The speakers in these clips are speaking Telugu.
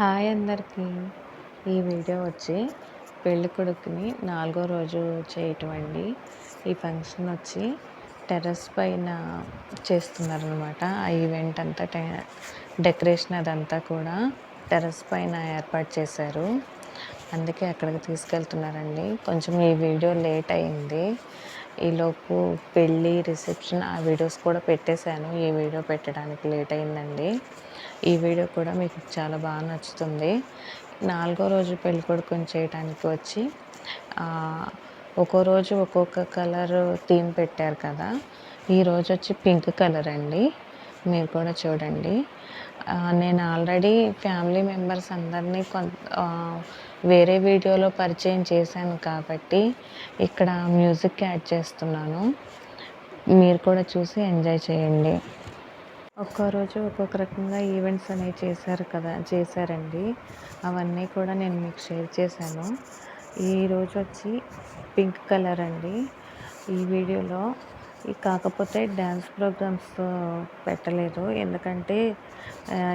హాయ్ అందరికీ. ఈ వీడియో వచ్చి పెళ్ళి కొడుకుని నాలుగో రోజు చేయటం అండి. ఈ ఫంక్షన్ వచ్చి టెర్రస్ పైన చేస్తున్నారనమాట ఆ ఈవెంట్ అంతా టె- డెకరేషన్ అదంతా కూడా టెర్రస్ పైన ఏర్పాటు చేశారు. అందుకే అక్కడికి తీసుకెళ్తున్నారండి. కొంచెం ఈ వీడియో లేట్ అయింది. ఈలోపు పెళ్ళి రిసెప్షన్ ఆ వీడియోస్ కూడా పెట్టేశాను. ఈ వీడియో పెట్టడానికి లేట్ అయిందండి. ఈ వీడియో కూడా మీకు చాలా బాగా నచ్చుతుంది. నాలుగో రోజు పెళ్ళి కొడుకుని చేయడానికి వచ్చి ఒక్కో రోజు ఒక్కొక్క కలర్ థీమ్ పెట్టారు కదా. ఈరోజు వచ్చి పింక్ కలర్ అండి. మీరు కూడా చూడండి. నేను ఆల్రెడీ ఫ్యామిలీ మెంబర్స్ అందరినీ కొంత వేరే వీడియోలో పరిచయం చేశాను కాబట్టి ఇక్కడ మ్యూజిక్ యాడ్ చేస్తున్నాను. మీరు కూడా చూసి ఎంజాయ్ చేయండి. ఒక్కో రోజు ఒక్కొక్క రకంగా ఈవెంట్స్ అనేవి చేశారు కదా చేశారండి. అవన్నీ కూడా నేను మీకు షేర్ చేశాను. ఈ రోజు వచ్చి పింక్ కలర్ అండి. ఈ వీడియోలో ఈ కాకపోతే డ్యాన్స్ ప్రోగ్రామ్స్ పెట్టలేదు. ఎందుకంటే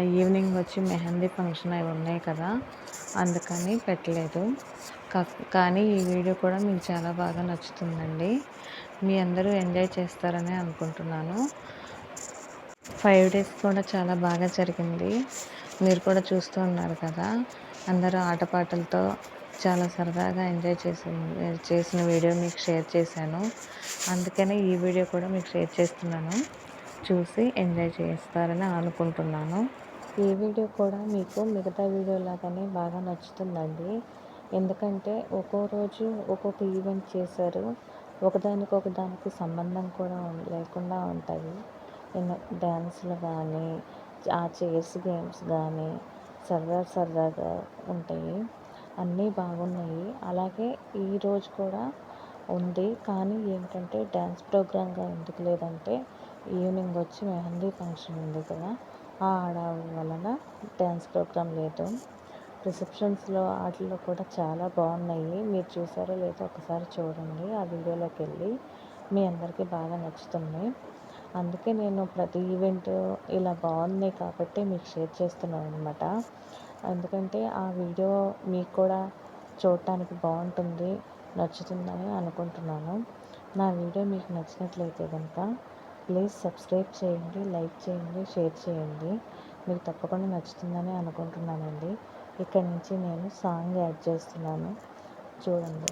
ఈవినింగ్ వచ్చి మెహందీ ఫంక్షన్ అవి ఉన్నాయి కదా అందుకని పెట్టలేదు. కా- కానీ ఈ వీడియో కూడా మీకు చాలా బాగా నచ్చుతుందండి. మీ అందరూ ఎంజాయ్ చేస్తారని అనుకుంటున్నాను. ఫైవ్ డేస్ కూడా చాలా బాగా జరిగింది. మీరు కూడా చూస్తూ ఉన్నారు కదా? అందరూ ఆటపాటలతో చాలా సరదాగా ఎంజాయ్ చేసి చేసిన వీడియో మీకు షేర్ చేశాను. అందుకనే ఈ వీడియో కూడా మీకు షేర్ చేస్తున్నాను. చూసి ఎంజాయ్ చేస్తారని అనుకుంటున్నాను. ఈ వీడియో కూడా మీకు మిగతా వీడియో లాగానే బాగా నచ్చుతుందండి. ఎందుకంటే ఒక్కో రోజు ఒక్కొక్క ఈవెంట్ చేశారు. ఒకదానికి ఒకదానికి సంబంధం కూడా లేకుండా ఉంటుంది డ్యాన్స్లు కానీ ఆ చైర్స్ గేమ్స్ కానీ సరదా సరదాగా ఉంటాయి. అన్నీ బాగున్నాయి. అలాగే ఈ రోజు కూడా ఉంది. కానీ ఏంటంటే డ్యాన్స్ ప్రోగ్రామ్గా ఎందుకు లేదంటే ఈవినింగ్ వచ్చి మెహందీ ఫంక్షన్ ఉంది కదా ఆ ఆడవాళ్ళ వలన డ్యాన్స్ ప్రోగ్రాం లేదు. రిసెప్షన్స్లో వాటిలో కూడా చాలా బాగున్నాయి. మీరు చూసారో లేదో ఒకసారి చూడండి. ఆ వీడియోలోకి వెళ్ళి మీ అందరికీ బాగా నచ్చుతుంది. అందుకే నేను ప్రతి ఈవెంట్ ఇలా బాగున్నాయి కాబట్టి మీకు షేర్ చేస్తున్నాను అనమాట ఎందుకంటే ఆ వీడియో మీకు కూడా చూడటానికి బాగుంటుంది నచ్చుతుందని అనుకుంటున్నాను. నా వీడియో మీకు నచ్చినట్లయితే కనుక ప్లీజ్ సబ్స్క్రైబ్ చేయండి లైక్ చేయండి షేర్ చేయండి. మీకు తప్పకుండా నచ్చుతుందని అనుకుంటున్నానండి. ఇక్కడ నుంచి నేను సాంగ్ యాడ్ చేస్తున్నాను. చూడండి.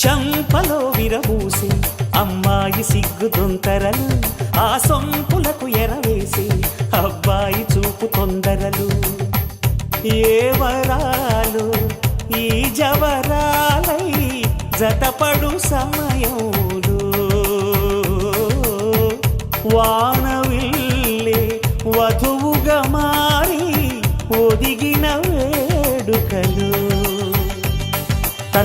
చంపలో విరబూసి అమ్మాయి సిగ్గు దొంతరలు ఆ సొంపులకు ఎరవేసి అబ్బాయి చూపు తొందరలు. ఏ వరాలు ఈ జవరాలై జతపడు సమయం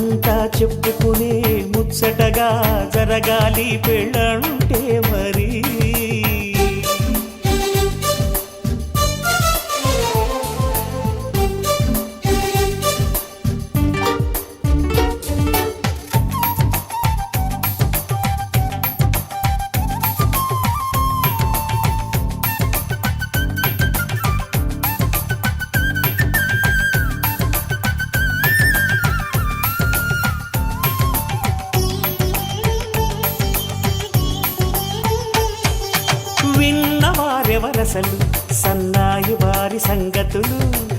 అంతా చెప్పుకునే ముచ్చటగా జరగాలి పెళ్ళంటే మరి. వారి సంగతులు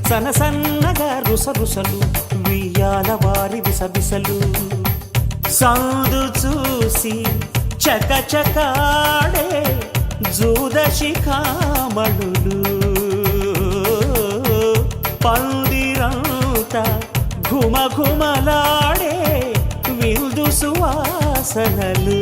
సనసన్నగా రుసరుసలు వియ్యాల వారి విసవిసలు సౌదు చూసి చకచకాడే జూదశిఖామణులు పందిరంతా ఘుమఘుమలాడే విందు సువాసనలు.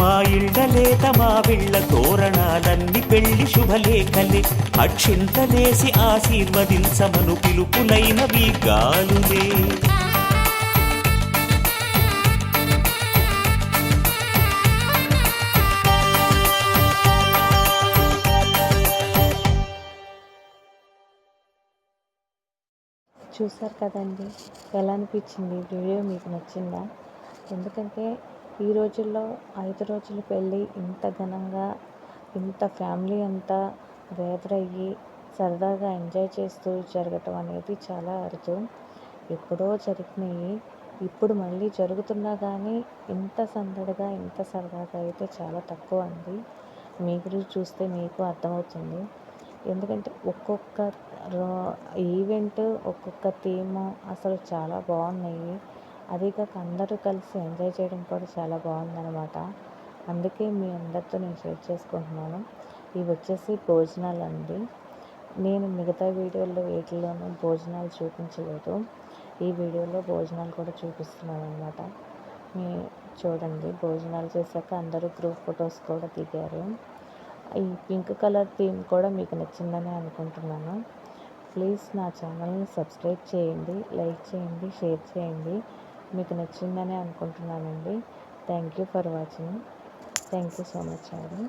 మా ఇళ్ళలేత మా విళ్ళ తోరణాలన్నీ పెళ్ళి శుభలేఖలే. అక్షింతలేసి ఆశీర్వదించమను పిలుపులైనవి గాలులే. చూసారు కదండి ఎలా అనిపించింది? వీడియో మీకు నచ్చిందా? ఎందుకంటే ఈ రోజుల్లో ఐదు రోజుల పెళ్ళి ఇంత ఘనంగా ఇంత ఫ్యామిలీ అంతా గ్యాదర్ అయ్యి సరదాగా ఎంజాయ్ చేస్తూ జరగటం అనేది చాలా అరుదు. ఎప్పుడో జరిగినాయి. ఇప్పుడు మళ్ళీ జరుగుతున్నా కానీ ఇంత సందడిగా ఇంత సరదాగా అయితే చాలా తక్కువ అండి. మీరు చూస్తే మీకు అర్థమవుతుంది. ఎందుకంటే ఒక్కొక్క రో- ఈవెంట్ ఒక్కొక్క థీమ్ అసలు చాలా బాగున్నాయి. అది కాక అందరూ కలిసి ఎంజాయ్ చేయడం కూడా చాలా బాగుందన్నమాట. అందుకే మీ అందరితో నేను షేర్ చేసుకుంటున్నాను. ఇవి వచ్చేసి భోజనాలు అండి నేను మిగతా వీడియోల్లో వీటిల్లోనూ భోజనాలు చూపించలేదు. ఈ వీడియోలో భోజనాలు కూడా చూపిస్తున్నాను అనమాట మీ చూడండి భోజనాలు చేశాక అందరూ గ్రూప్ ఫొటోస్ కూడా దిగారు. ఈ పింక్ కలర్ థీమ్ కూడా మీకు నచ్చిందని అనుకుంటున్నాను. ప్లీజ్ నా ఛానల్ని సబ్స్క్రైబ్ చేయండి లైక్ చేయండి షేర్ చేయండి. మీకు నచ్చిందని అనుకుంటున్నానండి. Thank you for watching thank you so much అండి